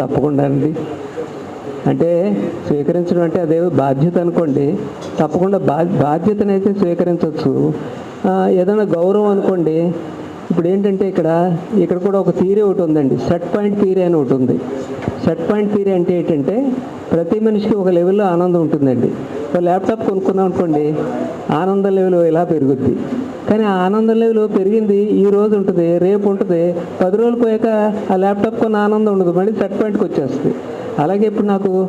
తప్పకుండా అండి. అంటే స్వీకరించడం అంటే అదే బాధ్యత అనుకోండి. తప్పకుండా బా బాధ్యతనైతే స్వీకరించవచ్చు ఏదైనా గౌరవం అనుకోండి. ఇప్పుడు ఏంటంటే ఇక్కడ ఇక్కడ కూడా ఒక థీరీ ఒకటి ఉందండి. సెట్ పాయింట్ థీరీ అని ఒకటి ఉంది. సెట్ పాయింట్ థీరీ అంటే ఏంటంటే ప్రతి మనిషికి ఒక లెవెల్లో ఆనందం ఉంటుందండి. ఒక ల్యాప్టాప్ కొనుక్కున్నాం అనుకోండి ఆనందం లెవెల్ ఇలా పెరుగుద్ది. కానీ ఆ ఆనందం లెవెల్ పెరిగింది. ఈ రోజు ఉంటుంది రేపు ఉంటుంది. పది రోజులు పోయాక ఆ ల్యాప్టాప్ కొన్ని ఆనందం ఉండదు. మళ్ళీ సెట్ పాయింట్కి వచ్చేస్తుంది. అలాగే ఇప్పుడు నాకు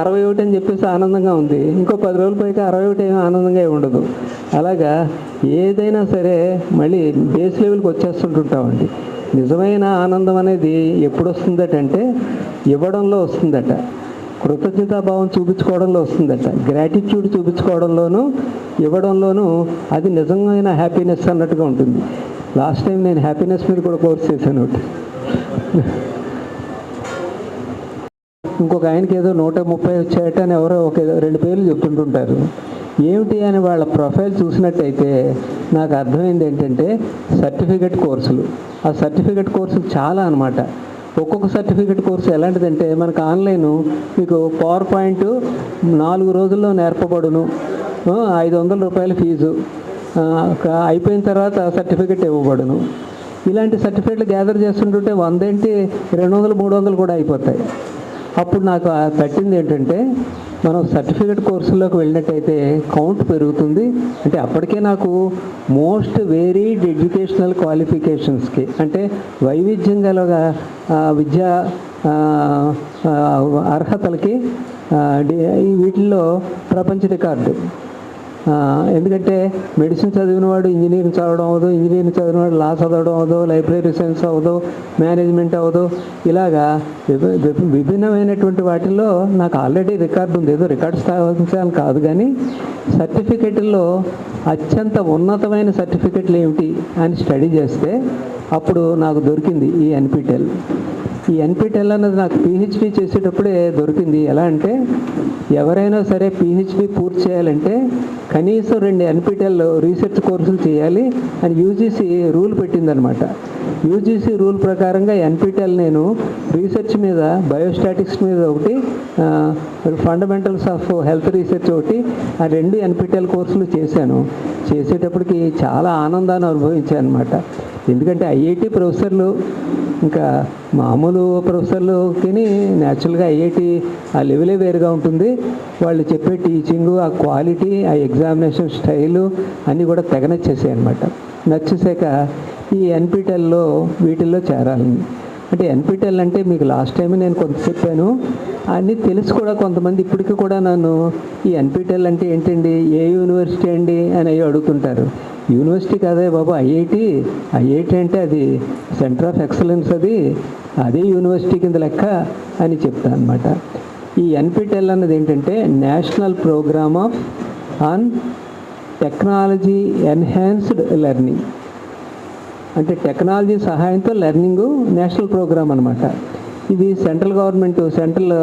అరవై ఒకటి అని చెప్పేసి ఆనందంగా ఉంది. ఇంకో పది రోజులు పోయాక అరవై ఒకటి ఏమీ ఆనందంగా ఉండదు. అలాగా ఏదైనా సరే మళ్ళీ బేస్ లెవెల్కి వచ్చేస్తుంటుంటామండి. నిజమైన ఆనందం అనేది ఎప్పుడు వస్తుందట అంటే ఇవ్వడంలో వస్తుందట. కృతజ్ఞతాభావం చూపించుకోవడంలో వస్తుందట. గ్రాటిట్యూడ్ చూపించుకోవడంలోనూ ఇవ్వడంలోనూ అది నిజమైన హ్యాపీనెస్ అన్నట్టుగా ఉంటుంది. లాస్ట్ టైం నేను హ్యాపీనెస్ మీద కూడా కోర్స్ చేశాను ఇంకొక ఆయనకి ఏదో నూట ముప్పై వచ్చాయట అని ఎవరో ఒక రెండు పేర్లు చెప్తుంటుంటారు. ఏమిటి అని వాళ్ళ ప్రొఫైల్ చూసినట్టయితే నాకు అర్థమైంది ఏంటంటే సర్టిఫికెట్ కోర్సులు ఆ సర్టిఫికెట్ కోర్సులు చాలా అనమాట ఒక్కొక్క సర్టిఫికేట్ కోర్సు ఎలాంటిదంటే మనకు ఆన్లైన్ మీకు పవర్ పాయింట్ నాలుగు రోజుల్లో నేర్పబడును. ఐదు వందల రూపాయల ఫీజు. అయిపోయిన తర్వాత సర్టిఫికెట్ ఇవ్వబడును. ఇలాంటి సర్టిఫికెట్లు గ్యాదర్ చేస్తుంటుంటే వందేంటి? రెండు వందలు మూడు వందలు కూడా అయిపోతాయి. అప్పుడు నాకు పెట్టింది ఏంటంటే మనం సర్టిఫికేట్ కోర్సుల్లోకి వెళ్ళినట్టయితే కౌంట్ పెరుగుతుంది. అంటే అప్పటికే నాకు మోస్ట్ వేరీడ్ ఎడ్యుకేషనల్ క్వాలిఫికేషన్స్కి అంటే వైవిధ్యం గల విద్యా అర్హతలకి వీటిల్లో ప్రపంచ రికార్డు. ఎందుకంటే మెడిసిన్ చదివిన వాడు ఇంజనీరింగ్ చదవడం అవ్వదు ఇంజనీరింగ్ చదివినవాడు లా చదవడం అవ్వదు లైబ్రరీ సైన్స్ అవ్వదు మేనేజ్మెంట్ అవ్వదు. ఇలాగా విభి- విభిన్నమైనటువంటి వాటిల్లో నాకు ఆల్రెడీ రికార్డు ఉంది. ఏదో రికార్డు స్థాపించాలని కాదు కానీ సర్టిఫికెట్లో అత్యంత ఉన్నతమైన సర్టిఫికెట్లు ఏమిటి అని స్టడీ చేస్తే అప్పుడు నాకు దొరికింది ఈ ఎన్పిటెల్. ఈ ఎన్పిటెల్ అన్నది నాకు పిహెచ్డి చేసేటప్పుడే దొరికింది. ఎలా అంటే ఎవరైనా సరే పిహెచ్డి పూర్తి చేయాలంటే కనీసం రెండు ఎన్పిటెల్ రీసెర్చ్ కోర్సులు చేయాలి అని యూజీసీ రూల్ పెట్టిందనమాట యూజీసీ రూల్ ప్రకారంగా ఎన్పిటెల్ నేను రీసెర్చ్ మీద బయోస్టాటిక్స్ మీద ఒకటి ఫండమెంటల్స్ ఆఫ్ హెల్త్ రీసెర్చ్ ఒకటి ఆ రెండు ఎన్పిటెల్ కోర్సులు చేశాను. చేసేటప్పటికి చాలా ఆనందాన్ని అనుభవించాను అనమాట ఎందుకంటే ఐఐటి ప్రొఫెసర్లు ఇంకా మామూలు ప్రొఫెసర్లకి న్యాచురల్గా ఐఐటి ఆ లెవెలే వేరుగా ఉంటుంది. వాళ్ళు చెప్పే టీచింగు ఆ క్వాలిటీ ఆ ఎగ్జామినేషన్ స్టైలు అన్నీ కూడా తెగ నచ్చేసాయి అనమాట నచ్చేసాక ఈ ఎన్పిటెల్లో వీటిల్లో చేరాలని అంటే ఎన్పిటెల్ అంటే మీకు లాస్ట్ టైం నేను కొంత చెప్పాను. అన్నీ తెలిసి కూడా కొంతమంది ఇప్పటికీ కూడా నన్ను ఈ ఎన్పిటిఎల్ అంటే ఏంటండి? ఏ యూనివర్సిటీ అండి? అని అవి అడుగుతుంటారు. యూనివర్సిటీ కాదే బాబు ఐఐటి. ఐఐటి అంటే అది సెంటర్ ఆఫ్ ఎక్సలెన్స్ అది. అదే యూనివర్సిటీ కింద లెక్క అని చెప్తాను అనమాట ఈ ఎన్పిటిఎల్ అన్నది ఏంటంటే national programme of on technology enhanced learning. అంటే టెక్నాలజీ సహాయంతో లెర్నింగ్ నేషనల్ ప్రోగ్రామ్ అనమాట ఇది central government central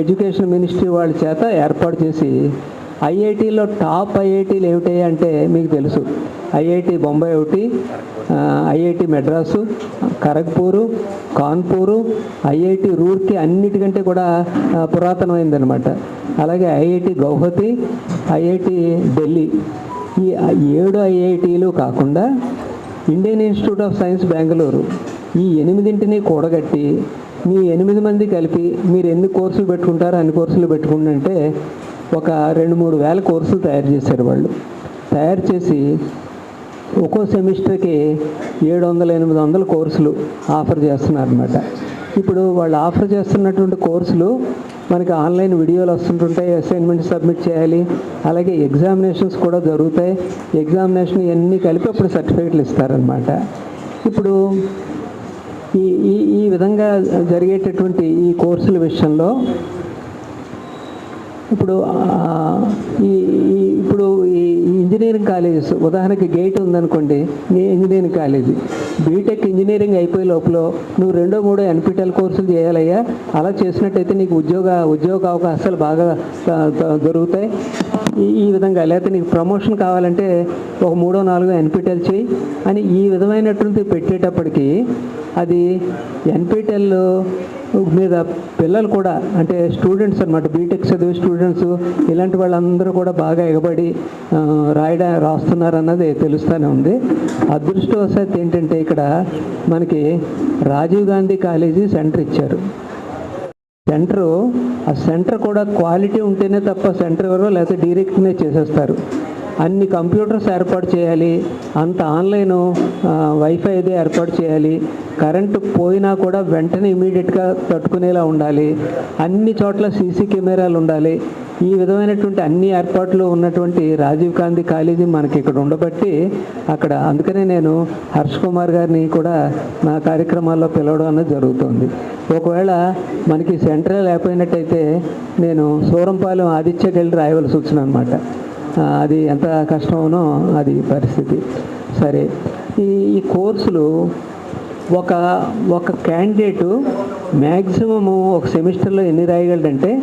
education ministry వాళ్ళ చేత ఏర్పాటు చేసి ఐఐటీలో టాప్ ఐఐటీలు ఏమిటాయి అంటే మీకు తెలుసు. ఐఐటి బొంబాయి ఒకటి ఐఐటి మెడ్రాసు ఖరగ్పూరు కాన్పూరు ఐఐటి రూర్కి అన్నిటికంటే కూడా పురాతనమైంది పురాతనమైందనమాట అలాగే ఐఐటి గౌహతి ఐఐటి ఢిల్లీ. ఈ ఏడు ఐఐటీలు కాకుండా Indian Institute of Science Bengaluru ఈ ఎనిమిదింటిని కూడగట్టి మీ ఎనిమిది మంది కలిపి మీరు ఎన్ని కోర్సులు పెట్టుకుంటారో అన్ని కోర్సులు పెట్టుకుంటే ఒక రెండు మూడు వేల కోర్సులు తయారు చేశారు వాళ్ళు. తయారు చేసి ఒక్కో సెమిస్టర్కి ఏడు వందల ఎనిమిది వందల కోర్సులు ఆఫర్ చేస్తున్నారన్నమాట. ఇప్పుడు వాళ్ళు ఆఫర్ చేస్తున్నటువంటి కోర్సులు మనకి ఆన్లైన్ వీడియోలు వస్తుంటుంటాయి అసైన్మెంట్ సబ్మిట్ చేయాలి. అలాగే ఎగ్జామినేషన్స్ కూడా జరుగుతాయి. ఎగ్జామినేషన్ ఇవన్నీ కలిపి అప్పుడు సర్టిఫికెట్లు ఇస్తారనమాట ఇప్పుడు ఈ ఈ ఈ విధంగా జరిగేటటువంటి ఈ కోర్సుల విషయంలో ఇప్పుడు ఈ ఇప్పుడు ఈ ఇంజనీరింగ్ కాలేజెస్. ఉదాహరణకి గేట్ ఉందనుకోండి నీ ఇంజనీరింగ్ కాలేజీ. బీటెక్ ఇంజనీరింగ్ అయిపోయే లోపల నువ్వు రెండో మూడో ఎన్పిటెల్ కోర్సులు చేయాలయ్యా. అలా చేసినట్టయితే నీకు ఉద్యోగ ఉద్యోగ అవకాశాలు బాగా దొరుకుతాయి. ఈ విధంగా లేకపోతే నీకు ప్రమోషన్ కావాలంటే ఒక మూడో నాలుగో ఎన్పిటెల్ చేయి అని ఈ విధమైనటువంటి పెట్టేటప్పటికి అది ఎన్పిటెల్ మీద పిల్లలు కూడా అంటే స్టూడెంట్స్ అనమాట బీటెక్ చదివే స్టూడెంట్స్ ఇలాంటి వాళ్ళందరూ కూడా బాగా ఎగబడి రాయడ రాస్తున్నారన్నది తెలుస్తూనే ఉంది. అదృష్టవశాత్ ఏంటంటే ఇక్కడ మనకి రాజీవ్ గాంధీ కాలేజీ సెంటర్ ఇచ్చారు. సెంటరు ఆ సెంటర్ కూడా క్వాలిటీ ఉంటేనే తప్ప సెంటర్ ఎవరో లేకపోతే డైరెక్ట్నే చేసేస్తారు. అన్ని కంప్యూటర్స్ ఏర్పాటు చేయాలి అంత ఆన్లైన్ వైఫై అదే ఏర్పాటు చేయాలి. కరెంటు పోయినా కూడా వెంటనే ఇమీడియట్గా తట్టుకునేలా ఉండాలి. అన్ని చోట్ల సీసీ కెమెరాలు ఉండాలి. ఈ విధమైనటువంటి అన్ని ఏర్పాట్లు ఉన్నటువంటి రాజీవ్ గాంధీ కాలేజీ మనకి ఇక్కడ ఉండబట్టి అక్కడ అందుకనే నేను హర్ష్ కుమార్ గారిని కూడా నా కార్యక్రమాల్లో పిలవడం అనేది జరుగుతుంది. ఒకవేళ మనకి సెంటర్ లేకపోయినట్టయితే నేను సూరంపాలెం ఆదిత్యకి వెళ్ళి రాయవలసి వచ్చిన అనమాట అది ఎంత కష్టమోనో అది పరిస్థితి. సరే. ఈ ఈ కోర్సులు ఒక ఒక క్యాండిడేటు మ్యాక్సిమము ఒక సెమిస్టర్లో ఎన్ని రాయగలడంటే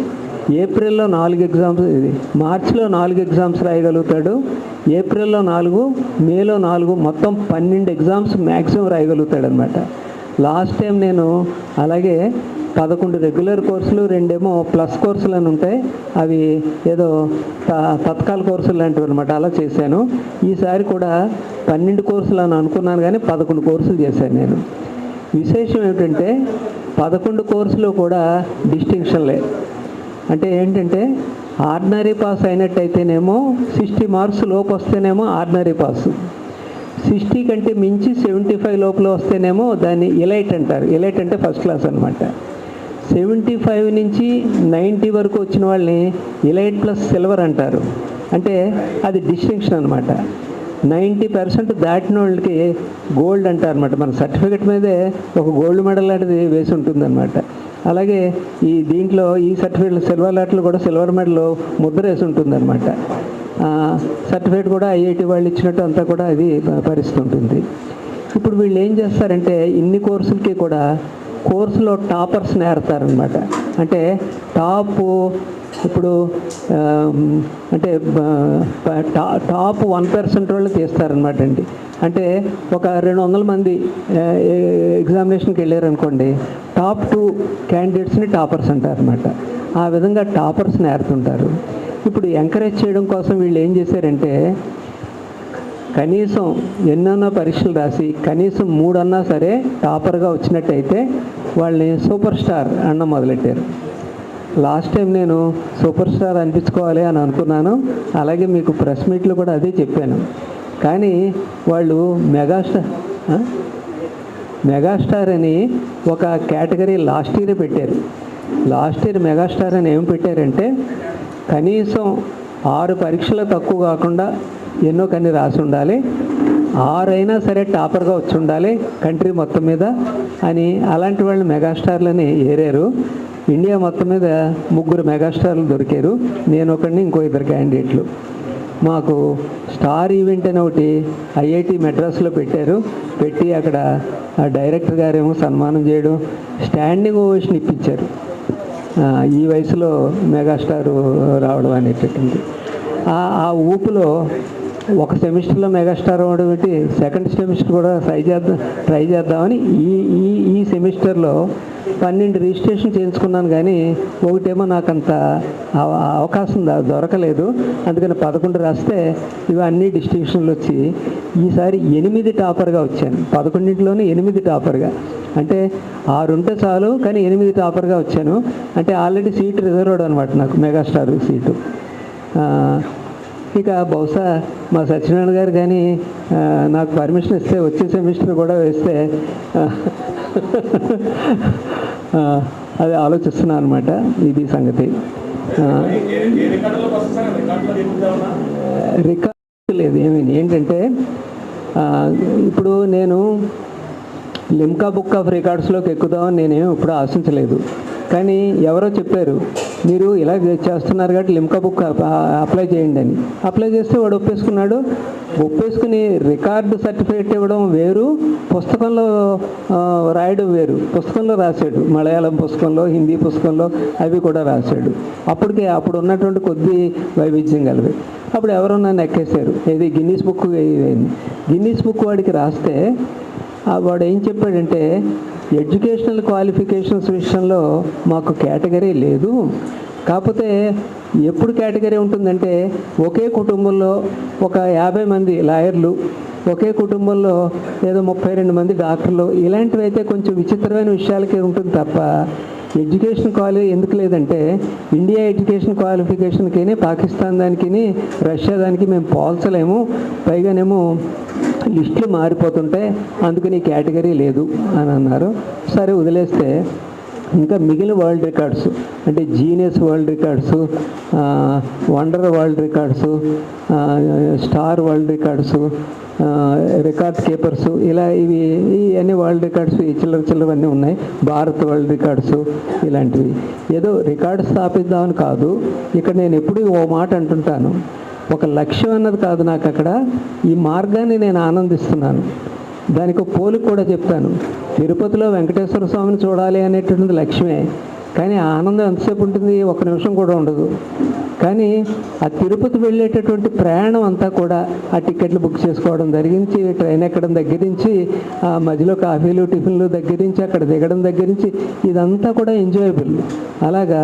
ఏప్రిల్లో నాలుగు ఎగ్జామ్స్ ఇది మార్చిలో నాలుగు ఎగ్జామ్స్ రాయగలుగుతాడు ఏప్రిల్లో నాలుగు మేలో నాలుగు మొత్తం పన్నెండు ఎగ్జామ్స్ మ్యాక్సిమం రాయగలుగుతాడు అనమాట లాస్ట్ టైం నేను అలాగే పదకొండు రెగ్యులర్ కోర్సులు రెండేమో ప్లస్ కోర్సులు అని ఉంటాయి. అవి ఏదో తత్కాల కోర్సులు లాంటివి అనమాట అలా చేశాను. ఈసారి కూడా పన్నెండు కోర్సులు అని అనుకున్నాను కానీ పదకొండు కోర్సులు చేశాను నేను. విశేషం ఏమిటంటే పదకొండు కోర్సులు కూడా డిస్టింక్షన్లే అంటే ఏంటంటే ఆర్డినరీ పాస్ అయినట్టయితేనేమో సిక్స్టీ మార్క్స్ లోపు వస్తేనేమో ఆర్డినరీ పాస్. సిక్స్టీ కంటే మించి సెవెంటీ ఫైవ్ లోపల వస్తేనేమో దాన్ని ఎలైట్ అంటారు. ఎలైట్ అంటే ఫస్ట్ క్లాస్ అనమాట సెవెంటీ ఫైవ్ నుంచి నైంటీ వరకు వచ్చిన వాళ్ళని ఇలైట్ ప్లస్ సిల్వర్ అంటారు. అంటే అది డిస్టింక్షన్ అనమాట నైంటీ పర్సెంట్ దాటిన వాళ్ళకి గోల్డ్ అంటారు అనమాట మన సర్టిఫికెట్ మీదే ఒక గోల్డ్ మెడల్ లాంటిది వేసి ఉంటుందన్నమాట. అలాగే ఈ దీంట్లో ఈ సర్టిఫికెట్ సిల్వర్ లాట్లు కూడా సిల్వర్ మెడల్ ముద్ర వేసి ఉంటుందన్నమాట. సర్టిఫికేట్ కూడా ఐఐటి వాళ్ళు ఇచ్చినట్టు అంతా కూడా అది పరిస్థితి ఉంటుంది. ఇప్పుడు వీళ్ళు ఏం చేస్తారంటే ఇన్ని కోర్సులకి కూడా కోర్సులో టాపర్స్ని నేర్తారనమాట. అంటే టాప్ ఇప్పుడు అంటే టాప్ వన్ పర్సెంట్ వాళ్ళు తీస్తారనమాట అండి. అంటే ఒక రెండు వందల మంది ఎగ్జామినేషన్కి వెళ్ళారనుకోండి టాప్ టూ క్యాండిడేట్స్ని టాపర్స్ అంటారనమాట. ఆ విధంగా టాపర్స్ నేర్తుంటారు. ఇప్పుడు ఎంకరేజ్ చేయడం కోసం వీళ్ళు ఏం చేశారంటే కనీసం ఎన్నన్నా పరీక్షలు రాసి కనీసం మూడన్నా సరే టాపర్గా వచ్చినట్టయితే వాళ్ళని సూపర్ స్టార్ అన్న మొదలెట్టారు. లాస్ట్ టైం నేను సూపర్ స్టార్ అనిపించుకోవాలి అని అనుకున్నాను. అలాగే మీకు ప్రెస్ మీట్లు కూడా అదే చెప్పాను. కానీ వాళ్ళు మెగాస్టార్ మెగాస్టార్ అని ఒక కేటగిరీ లాస్ట్ ఇయర్ పెట్టారు. లాస్ట్ ఇయర్ మెగాస్టార్ అని ఏం పెట్టారంటే కనీసం ఆరు పరీక్షలు తక్కువ కాకుండా ఎన్నో కన్నీ రాసి ఉండాలి ఆరైనా సరే టాపర్గా వచ్చి ఉండాలి కంట్రీ మొత్తం మీద అని అలాంటి వాళ్ళు మెగాస్టార్లని ఏరారు. ఇండియా మొత్తం మీద ముగ్గురు మెగాస్టార్లు దొరికారు. నేను ఒకడిని ఇంకో ఇద్దరు క్యాండిడేట్లు. మాకు స్టార్ ఈవెంట్ అని ఒకటి ఐఐటి మెడ్రాస్లో పెట్టారు. పెట్టి అక్కడ ఆ డైరెక్టర్ గారేమో సన్మానం చేయడం స్టాండింగ్ ఓవేషన్ ఇప్పించారు. ఈ వయసులో మెగాస్టార్ రావడం అనేటటువంటి చెప్పింది ఆ ఊపులో ఒక సెమిస్టర్లో మెగాస్టార్ అవ్వడం ఏంటి? సెకండ్ సెమిస్టర్ కూడా ట్రై చేద్దాం ట్రై చేద్దామని ఈ ఈ ఈ సెమిస్టర్లో పన్నెండు రిజిస్ట్రేషన్ చేయించుకున్నాను కానీ ఒకటేమో నాకు అంత అవ- అవకాశం దొరకలేదు. అందుకని పదకొండు రాస్తే ఇవన్నీ డిస్టింక్షన్లు వచ్చి ఈసారి ఎనిమిది టాపర్గా వచ్చాను. పదకొండింటిలోనే ఎనిమిది టాపర్గా. అంటే ఆరు ఉంటే చాలు కానీ ఎనిమిది టాపర్గా వచ్చాను. అంటే ఆల్రెడీ సీట్ రిజర్వ్డ్ అనమాట నాకు మెగాస్టార్ సీటు. ఇక బహుశా మా సత్యనారాయణ గారు కానీ నాకు పర్మిషన్ ఇస్తే వచ్చే సెమిస్టర్ కూడా వేస్తే అది ఆలోచిస్తున్నాను అనమాట ఇది సంగతి. రికార్డు లేదు ఏమీ ఏంటంటే ఇప్పుడు నేను లిమ్కా బుక్ ఆఫ్ రికార్డ్స్లోకి ఎక్కుదామని నేనేమి ఇప్పుడు ఆశించలేదు. కానీ ఎవరో చెప్పారు మీరు ఇలా చేస్తున్నారు కాబట్టి లిమ్కా బుక్ అప్లై చేయండి అని. అప్లై చేస్తే వాడు ఒప్పేసుకున్నాడు. ఒప్పేసుకుని రికార్డు సర్టిఫికేట్ ఇవ్వడం వేరు పుస్తకంలో రాయడం వేరు. పుస్తకంలో రాశాడు. మలయాళం పుస్తకంలో హిందీ పుస్తకంలో అవి కూడా రాశాడు. అప్పటికే అప్పుడు ఉన్నటువంటి కొద్ది వైవిధ్యం కలివి అప్పుడు ఎవరో నన్ను ఎక్కేశారు. ఇది గిన్నీస్ బుక్ గిన్నీస్ బుక్ వాడికి రాస్తే ఆ వాడు ఏం చెప్పాడంటే ఎడ్యుకేషనల్ క్వాలిఫికేషన్స్ విషయంలో మాకు కేటగిరీ లేదు. కాకపోతే ఎప్పుడు కేటగిరీ ఉంటుందంటే ఒకే కుటుంబంలో ఒక యాభై మంది లాయర్లు ఒకే కుటుంబంలో ఏదో ముప్పై రెండు మంది డాక్టర్లు ఇలాంటివి అయితే కొంచెం విచిత్రమైన విషయాలకి ఉంటుంది తప్ప ఎడ్యుకేషన్ క్వాలి ఎందుకు లేదంటే ఇండియా ఎడ్యుకేషన్ క్వాలిఫికేషన్కి పాకిస్తాన్ దానికి రష్యా దానికి మేము పోల్చలేము. పైగానేమో లిస్టులు మారిపోతుంటే అందుకని నీ కేటగిరీ లేదు అని అన్నారు. సరే వదిలేస్తే ఇంకా మిగిలిన వరల్డ్ రికార్డ్స్ అంటే Guinness world records wonder world records star world records record keepers ఇలా ఇవి ఇవన్నీ వరల్డ్ రికార్డ్స్ ఈ చిల్లర చిల్లరవన్నీ ఉన్నాయి. భారత్ వరల్డ్ రికార్డ్స్ ఇలాంటివి. ఏదో రికార్డ్ స్థాపిద్దామని కాదు ఇక్కడ నేను ఎప్పుడు ఓ మాట అంటుంటాను. ఒక లక్ష్యం అన్నది కాదు నాకు అక్కడ. ఈ మార్గాన్ని నేను ఆనందిస్తున్నాను. దానికి ఒక కూడా చెప్తాను. తిరుపతిలో వెంకటేశ్వర స్వామిని చూడాలి అనేటువంటి లక్ష్యమే. కానీ ఆనందం ఎంతసేపు ఉంటుంది? ఒక నిమిషం కూడా ఉండదు. కానీ ఆ తిరుపతి వెళ్ళేటటువంటి ప్రయాణం అంతా కూడా ఆ టికెట్లు బుక్ చేసుకోవడం జరిగించి ట్రైన్ ఎక్కడం దగ్గర నుంచి ఆ మధ్యలో కాఫీలు టిఫిన్లు దగ్గర నుంచి అక్కడ దిగడం దగ్గర నుంచి ఇదంతా కూడా ఎంజాయబుల్ అలాగా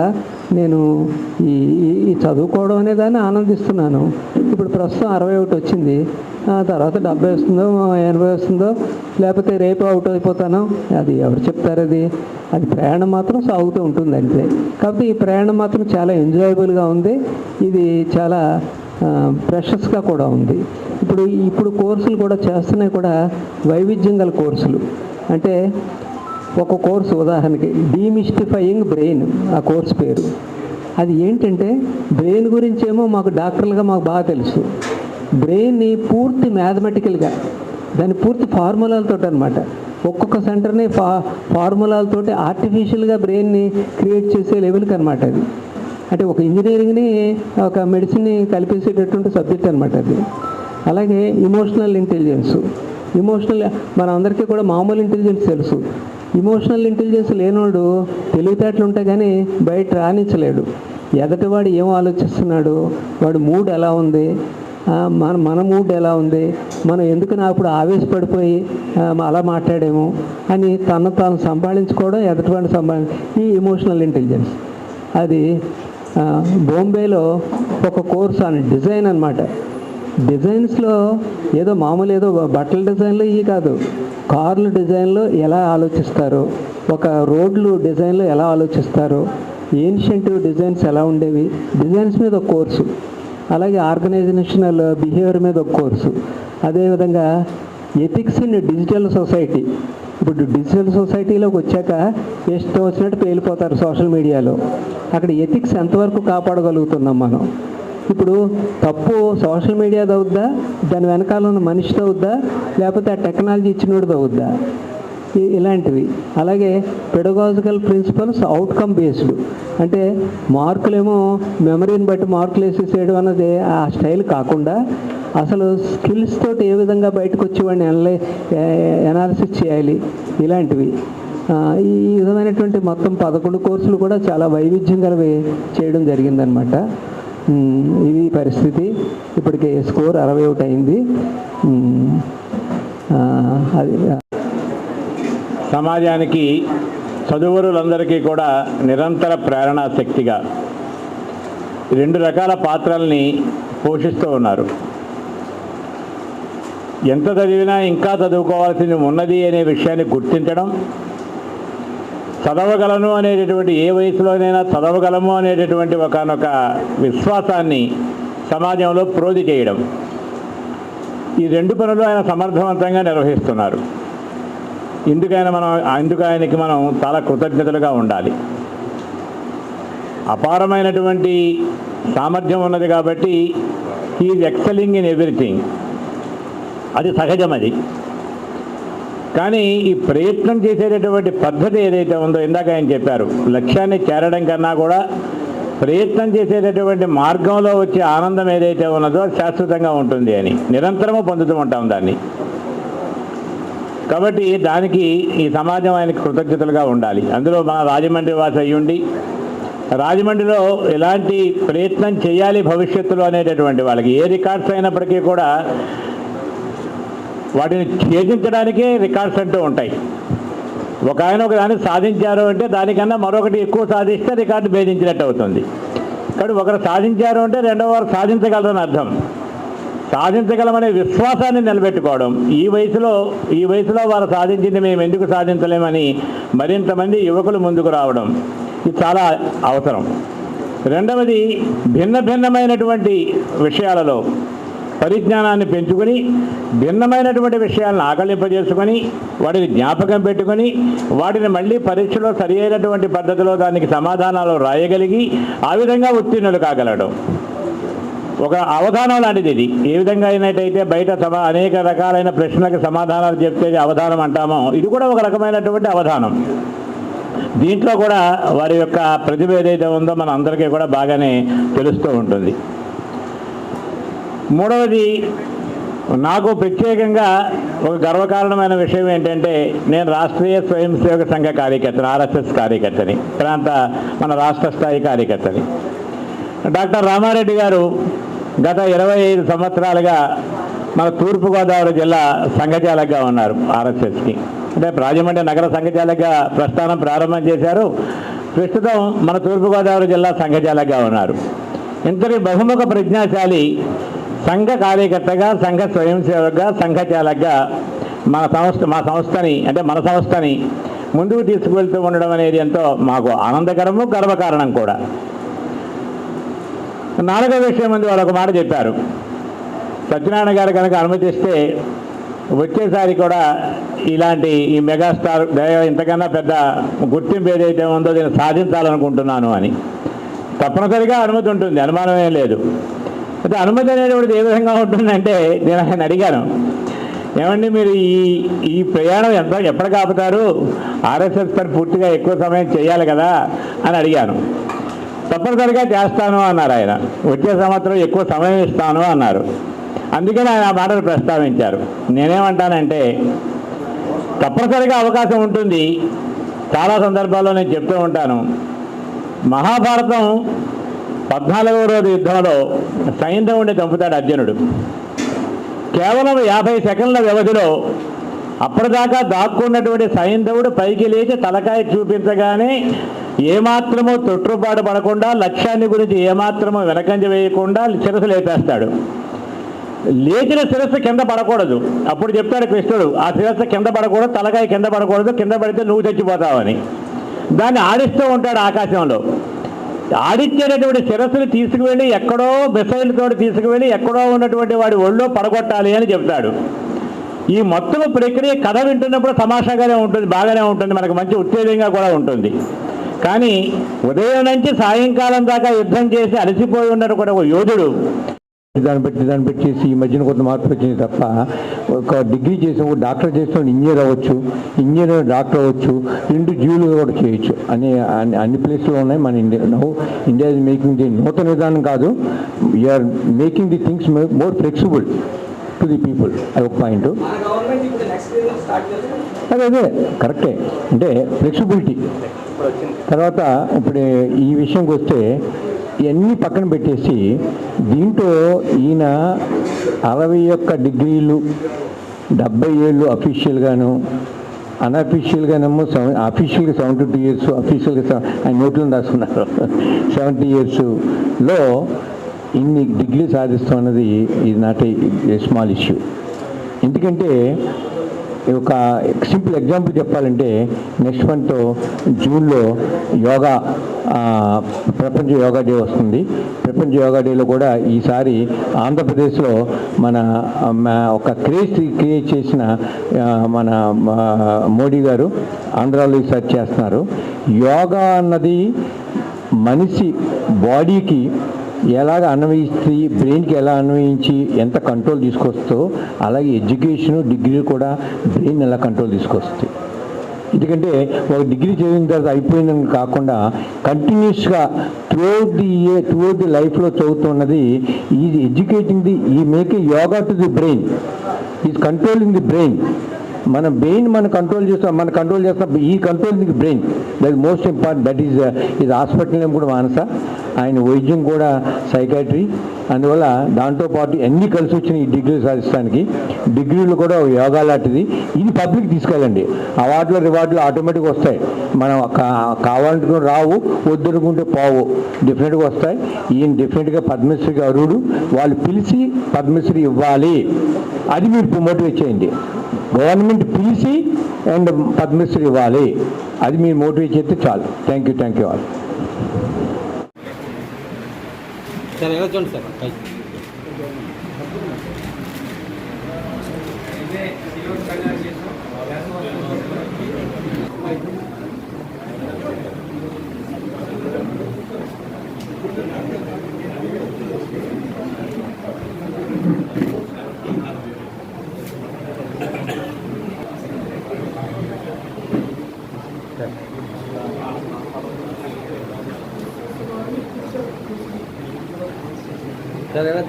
నేను ఈ ఈ- చదువుకోవడం అనే దాన్ని ఆనందిస్తున్నాను. ఇప్పుడు ప్రస్తుతం అరవై ఒకటి వచ్చింది. తర్వాత డెబ్బై వస్తుందో ఎనభై వస్తుందో లేకపోతే రేపు అవుట్ అయిపోతాను అది ఎవరు చెప్తారు అది? అది ప్రయాణం మాత్రం సాగుతూ ఉంటుంది అంతే. కాకపోతే ఈ ప్రయాణం మాత్రం చాలా ఎంజాయబుల్గా ఉంది. ఇది చాలా ప్రెషస్గా కూడా ఉంది. ఇప్పుడు ఇప్పుడు కోర్సులు కూడా చేస్తున్నాయి కూడా వైవిధ్యం గల కోర్సులు. అంటే ఒక కోర్సు ఉదాహరణకి డీమిస్టిఫయింగ్ బ్రెయిన్ ఆ కోర్స్ పేరు. అది ఏంటంటే బ్రెయిన్ గురించి ఏమో మాకు డాక్టర్లుగా మాకు బాగా తెలుసు. బ్రెయిన్ని పూర్తి మ్యాథమెటికల్గా దాని పూర్తి ఫార్ములాలతో అనమాట ఒక్కొక్క సెంటర్ని ఫా ఫార్ములాలతోటి ఆర్టిఫిషియల్గా బ్రెయిన్ని క్రియేట్ చేసే లెవెల్కి అనమాట అది. అంటే ఒక ఇంజనీరింగ్ని ఒక మెడిసిన్ని కలిపేసేటటువంటి సబ్జెక్ట్ అనమాట అది. అలాగే ఇమోషనల్ ఇంటెలిజెన్స్ ఇమోషనల్ మన అందరికీ కూడా మామూలు ఇంటెలిజెన్స్ తెలుసు. ఇమోషనల్ ఇంటెలిజెన్స్ లేనోడు తెలివితేటలు ఉంటాయి కానీ బయట రాణించలేడు ఎదటివాడు ఏం ఆలోచిస్తున్నాడు? వాడు మూడ్ ఎలా ఉంది? మన మన మూడ్ ఎలా ఉంది? మనం ఎందుకు నా అప్పుడు ఆవేశపడిపోయి అలా మాట్లాడాము అని తను తాను సంపాదించుకోవడం ఎదటివాడిని సంపాదించ ఈ ఎమోషనల్ ఇంటెలిజెన్స్ అది బాంబేలో ఒక కోర్స్ అని డిజైన్ అనమాట డిజైన్స్లో ఏదో మామూలు ఏదో బట్టల డిజైన్లో ఇవి కాదు. కార్లు డిజైన్లో ఎలా ఆలోచిస్తారు? ఒక రోడ్లు డిజైన్లో ఎలా ఆలోచిస్తారు? ఏన్షియంట్ డిజైన్స్ ఎలా ఉండేవి? డిజైన్స్ మీద కోర్సు. అలాగే ఆర్గనైజేషనల్ బిహేవియర్ మీద ఒక కోర్సు. అదేవిధంగా ఎథిక్స్ ఇన్ డిజిటల్ సొసైటీ. ఇప్పుడు డిజిటల్ సొసైటీలోకి వచ్చాక ఇష్టం వచ్చినట్టు పేలిపోతారు సోషల్ మీడియాలో. అక్కడ ఎథిక్స్ ఎంతవరకు కాపాడగలుగుతున్నాం మనం? ఇప్పుడు తప్పు సోషల్ మీడియాది అవుద్దా? దాని వెనకాల ఉన్న మనిషిది అవుద్దా? లేకపోతే ఆ టెక్నాలజీ ఇచ్చినోడిది అవుద్దా? ఇలాంటివి. అలాగే పెడగాజికల్ ప్రిన్సిపల్స్ అవుట్కమ్ బేస్డ్ అంటే మార్కులేమో మెమరీని బట్టి మార్కులు వేసేసేయడం అన్నది ఆ స్టైల్ కాకుండా అసలు స్కిల్స్ తోటి ఏ విధంగా బయటకు వచ్చేవాడిని వాడిని ఎనాలిసిస్ చేయాలి ఇలాంటివి. ఈ విధమైనటువంటి మొత్తం పదకొండు కోర్సులు కూడా చాలా వైవిధ్యం గలవి చేయడం జరిగిందనమాట ఇది పరిస్థితి. ఇప్పటికే స్కోర్ అరవై ఒకటి అయింది. అది సమాజానికి చదువురులందరికీ కూడా నిరంతర ప్రేరణా శక్తిగా రెండు రకాల పాత్రల్ని పోషిస్తూ ఉన్నారు. ఎంత చదివినా ఇంకా చదువుకోవాల్సింది ఉన్నది అనే విషయాన్ని గుర్తించడం చదవగలను అనేటటువంటి ఏ వయసులోనైనా చదవగలము అనేటటువంటి ఒకనొక విశ్వాసాన్ని సమాజంలో ప్రోధి చేయడం. ఈ రెండు పనులు ఆయన సమర్థవంతంగా నిర్వహిస్తున్నారు. ఇందుకైనా మనం ఇందుకు ఆయనకి మనం చాలా కృతజ్ఞతలుగా ఉండాలి. అపారమైనటువంటి సామర్థ్యం ఉన్నది కాబట్టి హీఈ్ ఎక్సెలింగ్ ఇన్ ఎవ్రీథింగ్ అది సహజం అది. కానీ ఈ ప్రయత్నం చేసేటటువంటి పద్ధతి ఏదైతే ఉందో ఇందాక ఆయన చెప్పారు లక్ష్యాన్ని చేరడం కన్నా కూడా ప్రయత్నం చేసేటటువంటి మార్గంలో వచ్చే ఆనందం ఏదైతే ఉన్నదో శాశ్వతంగా ఉంటుంది అని. నిరంతరము పొందుతూ ఉంటాం దాన్ని. కాబట్టి దానికి ఈ సమాజం ఆయనకి కృతజ్ఞతలుగా ఉండాలి. అందులో మన రాజమండ్రి వాసి అయ్యుండి రాజమండ్రిలో ఎలాంటి ప్రయత్నం చేయాలి భవిష్యత్తులో అనేటటువంటి వాళ్ళకి ఏ రికార్డ్స్ అయినప్పటికీ కూడా వాటిని ఛేదించడానికే రికార్డ్స్ అంటూ ఉంటాయి. ఒక ఆయన ఒక దాన్ని సాధించారు అంటే దానికన్నా మరొకటి ఎక్కువ సాధిస్తే రికార్డు భేదించినట్టు అవుతుంది. కాబట్టి ఒకరు సాధించారు అంటే రెండవ వారు సాధించగలరని అర్థం. సాధించగలమనే విశ్వాసాన్ని నిలబెట్టుకోవడం. ఈ వయసులో ఈ వయసులో వారు సాధించింది మేము ఎందుకు సాధించలేమని మరింతమంది యువకులు ముందుకు రావడం. ఇది చాలా అవసరం. రెండవది భిన్న భిన్నమైనటువంటి విషయాలలో పరిజ్ఞానాన్ని పెంచుకొని భిన్నమైనటువంటి విషయాలను ఆకలింపజేసుకొని వాటిని జ్ఞాపకం పెట్టుకొని వాటిని మళ్ళీ పరీక్షలో సరి అయినటువంటి పద్ధతిలో దానికి సమాధానాలు రాయగలిగి ఆ విధంగా ఉత్తీర్ణులు కాగలడం. ఒక అవధానం లాంటిది ఇది. ఏ విధంగా అయినట్టయితే బయట సమా అనేక రకాలైన ప్రశ్నలకు సమాధానాలు చెప్తే అవధానం అంటామో ఇది కూడా ఒక రకమైనటువంటి అవధానం. దీంట్లో కూడా వారి యొక్క ప్రతిభ ఏదైతే ఉందో మన అందరికీ కూడా బాగానే తెలుస్తూ ఉంటుంది. మూడవది నాకు ప్రత్యేకంగా ఒక గర్వకారణమైన విషయం ఏంటంటే నేను రాష్ట్రీయ స్వయం సేవక సంఘ కార్యకర్తని ఆర్ఎస్ఎస్ కార్యకర్తని ప్రాంత మన రాష్ట్ర స్థాయి కార్యకర్తని. డాక్టర్ రామారెడ్డి గారు గత ఇరవై ఐదు సంవత్సరాలుగా మన తూర్పుగోదావరి జిల్లా సంఘచాలకగా ఉన్నారు ఆర్ఎస్ఎస్కి. అంటే రాజమండ్రి నగర సంఘచాలకగా ప్రస్థానం ప్రారంభం చేశారు. ప్రస్తుతం మన తూర్పుగోదావరి జిల్లా సంఘచాలకగా ఉన్నారు. ఇంతటి బహుముఖ ప్రజ్ఞాశాలి సంఘ కార్యకర్తగా సంఘ స్వయం సేవకగా సంఘచాలకగా మన సంస్థ మా సంస్థని అంటే మన సంస్థని ముందుకు తీసుకువెళ్తూ ఉండడం అనేది ఎంతో మాకు ఆనందకరము గర్వకారణం కూడా. నాలుగో విషయం ముందు వాళ్ళు ఒక మాట చెప్పారు. సత్యనారాయణ గారు కనుక అనుమతిస్తే వచ్చేసారి కూడా ఇలాంటి ఈ మెగాస్టార్ ఇంతకన్నా పెద్ద గుర్తింపు ఏదైతే ఉందో దీన్ని సాధించాలనుకుంటున్నాను అని. తప్పనిసరిగా అనుమతి ఉంటుంది అనుమానం ఏం లేదు. అయితే అనుమతి అనేటువంటిది ఏ విధంగా ఉంటుందంటే నేను ఆయన అడిగాను. ఏమండి మీరు ఈ ఈ ప్రయాణం ఎంత ఎప్పుడు కాపుతారు ఆర్ఎస్ఎస్ పని పూర్తిగా ఎక్కువ సమయం చేయాలి కదా అని అడిగాను. తప్పనిసరిగా చేస్తాను అన్నారు ఆయన. వచ్చే సంవత్సరం ఎక్కువ సమయం ఇస్తాను అన్నారు. అందుకని ఆయన ఆ మాటలు ప్రస్తావించారు. నేనేమంటానంటే తప్పనిసరిగా అవకాశం ఉంటుంది. చాలా సందర్భాల్లో నేను చెప్తూ ఉంటాను. మహాభారతం పద్నాలుగవ రోజు యుద్ధంలో సైంధవుడిని చంపుతాడు అర్జునుడు. కేవలం యాభై సెకండ్ల వ్యవధిలో అప్పటిదాకా దాక్కున్నటువంటి సైంధవుడు పైకి లేచి తలకాయ చూపించగానే ఏమాత్రమో తొట్టుపాటు పడకుండా లక్ష్యాన్ని గురించి ఏమాత్రము వెనకంజ వేయకుండా శిరస్సు లేపేస్తాడు. లేచిన శిరస్సు కింద పడకూడదు. అప్పుడు చెప్తాడు కృష్ణుడు ఆ శిరస్సు కింద పడకూడదు తలకాయ కింద పడకూడదు కింద పడితే నువ్వు చచ్చిపోతావని. దాన్ని ఆడిస్తూ ఉంటాడు ఆకాశంలో. ఆడిచ్చేటటువంటి శిరస్సులు తీసుకువెళ్ళి ఎక్కడో మిసైల్తో తీసుకువెళ్ళి ఎక్కడో ఉన్నటువంటి వాడి ఒళ్ళో పడగొట్టాలి అని చెప్తాడు. ఈ మొత్తం ప్రక్రియ కథ వింటున్నప్పుడు తమాషాగానే ఉంటుంది బాగానే ఉంటుంది మనకు మంచి ఉత్తేజంగా కూడా ఉంటుంది. కానీ ఉదయం నుంచి సాయంకాలం దాకా యుద్ధం చేసి అలసిపోయి ఉన్నారు కూడా ఒక యోధుడు. దాన్ని పెట్టి దాన్ని పెట్టేసి ఈ మధ్యన కొంత మార్పు వచ్చింది తప్ప ఒక డిగ్రీ చేసిన ఒక డాక్టర్ చేసిన ఇంజనీర్ అవ్వచ్చు ఇంజనీర్ డాక్టర్ అవ్వచ్చు రెండు జీవులు కూడా చేయొచ్చు అని అన్ని అన్ని ప్లేస్లో ఉన్నాయి మన India. Now India is making the నూతన విధానం కాదు we are making the things more flexible to the people అది ఒక పాయింట్ అదే అదే కరెక్టే అంటే ఫ్లెక్సిబిలిటీ తర్వాత ఇప్పుడు ఈ విషయంకి వస్తే ఇవన్నీ పక్కన పెట్టేసి దీంట్లో ఈయన అరవై ఒక్క డిగ్రీలు డెబ్బై ఏళ్ళు అఫీషియల్గాను అన్అఫీషియల్గానేమో సెవెన్ అఫీషియల్గా సెవెంటీ టూ ఇయర్స్ అఫీషియల్గా ఆయన నోట్లను రాసుకున్నారు సెవెంటీ ఇయర్స్లో ఇన్ని డిగ్రీ సాధిస్తున్నది ఇది నాట్ ఏ స్మాల్ ఇష్యూ. ఎందుకంటే ఒక సింపుల్ ఎగ్జాంపుల్ చెప్పాలంటే నెక్స్ట్ మంత్ జూన్లో యోగా ప్రపంచ యోగా డే వస్తుంది. ప్రపంచ యోగా డేలో కూడా ఈసారి ఆంధ్రప్రదేశ్లో మన ఒక క్రేజ్ క్రియేట్ చేసిన మన మోడీ గారు ఆంధ్రాలో ఈసారి చేస్తున్నారు. యోగా అన్నది మనిషి బాడీకి ఎలాగ అన్వయిస్తే బ్రెయిన్కి ఎలా అన్వయించి ఎంత కంట్రోల్ తీసుకొస్తో అలాగే ఎడ్యుకేషను డిగ్రీ కూడా బ్రెయిన్ ఎలా కంట్రోల్ తీసుకొస్తుంది. ఎందుకంటే ఒక డిగ్రీ చదివిన తర్వాత అయిపోయిందని కాకుండా కంటిన్యూస్గా throughout the year throughout the లైఫ్లో చదువుతున్నది ఈజ్ ఎడ్యుకేటింగ్ ది ఈ make yoga to the brain is controlling the brain. మన బ్రెయిన్ మనం కంట్రోల్ చేస్తాం మనం కంట్రోల్ చేస్తాం. ఈ control the brain that most important that is ఇది హాస్పిటల్ నేమ్ కూడా మానస. ఆయన వైద్యం కూడా సైకాట్రీ అందువల్ల దాంతో పాటు అన్ని కలిసి వచ్చిన ఈ డిగ్రీ సాధిస్తానికి డిగ్రీలు కూడా యోగా లాంటిది. ఇది పబ్లిక్ తీసుకెళ్ళండి. అవార్డులు రివార్డులు ఆటోమేటిక్గా వస్తాయి. మనం కావాలనుకుంటే రావు వద్దనుకుంటే పోవు. డెఫినెట్గా వస్తాయి. ఈయన డెఫినెట్గా పద్మశ్రీకి అరుడు వాళ్ళు పిలిచి పద్మశ్రీ ఇవ్వాలి. అది మీరు మోటివేట్ చేయండి. గవర్నమెంట్ పిలిచి అండ్ పద్మశ్రీ ఇవ్వాలి. అది మీరు మోటివేట్ చేస్తే చాలు. Thank you thank you all sir ఎలా చూడండి సార్? పైకి సార్ ఎలా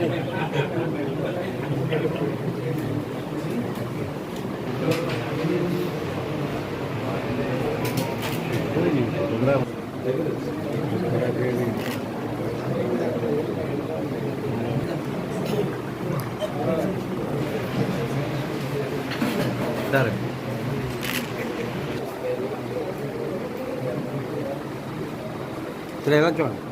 చూడండి సార్ సార్ ఎలా చూడండి